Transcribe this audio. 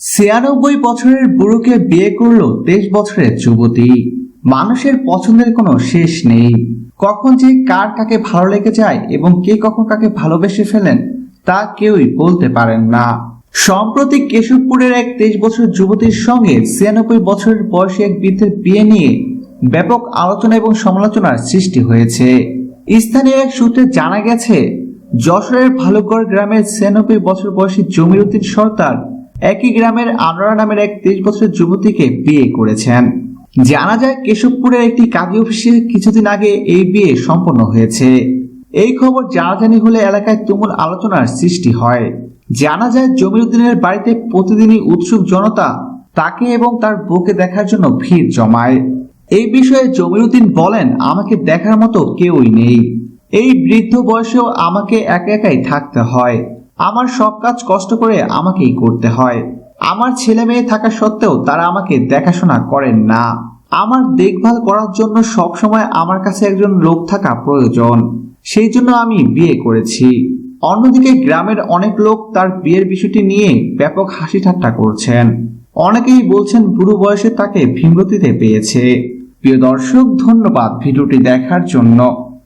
ছিয়ানব্বই বছরের বুড়োকে বিয়ে করল তেইশ বছরের যুবতী। মানুষের পছন্দের কোনো শেষ নেই। কখন যে কার কাকে ভালো লেগে যায় এবং কে কখন কাকে ভালোবেসে ফেলেন, তা কেউই বলতে পারেন না। সম্প্রতি কেশবপুরের এক তেইশ বছর যুবতীর সঙ্গে ছিয়ানব্বই বছরের বয়সী এক বৃদ্ধের বিয়ে নিয়ে ব্যাপক আলোচনা এবং সমালোচনার সৃষ্টি হয়েছে। স্থানীয় এক সূত্রে জানা গেছে, যশোরের ভালুকগড় গ্রামের ছিয়ানব্বই বছর বয়সী জমির উদ্দিন সর্দার একই গ্রামের আনোয়ারা নামের এক তেইশ বছরের যুবতীকে বিয়ে করেছেন। জানা যায় কেশবপুরের একটি কাজী অফিসে কিছুদিন আগে এই বিয়ে সম্পন্ন হয়েছে। এই খবর জানাজানি হলে এলাকায় তুমুল আলোচনার সৃষ্টি হয়। জানা যায় জমির উদ্দিনের বাড়িতে প্রতিদিনই উৎসুক জনতা তাকে এবং তার বউকে দেখার জন্য ভিড় জমায়। এই বিষয়ে জমিরুদ্দিন বলেন, আমাকে দেখার মতো কেউই নেই। এই বৃদ্ধ বয়সেও আমাকে একা একাই থাকতে হয়। আমার সব কাজ কষ্ট করে আমাকেই করতে হয়। আমার ছেলে মেয়ে থাকা সত্ত্বেও তারা আমাকে দেখাশোনা করেন না। আমার দেখভাল করার জন্য সব সময় আমার কাছে একজন লোক থাকা প্রয়োজন। সেই জন্য আমি বিয়ে করেছি। অন্যদিকে গ্রামের অনেক লোক তার বিয়ের বিষয়টি নিয়ে ব্যাপক হাসি ঠাট্টা করছেন। অনেকেই বলছেন বুড়ো বয়সে তাকে ভীমরতিতে পেয়েছে। প্রিয় দর্শক, ধন্যবাদ ভিডিওটি দেখার জন্য।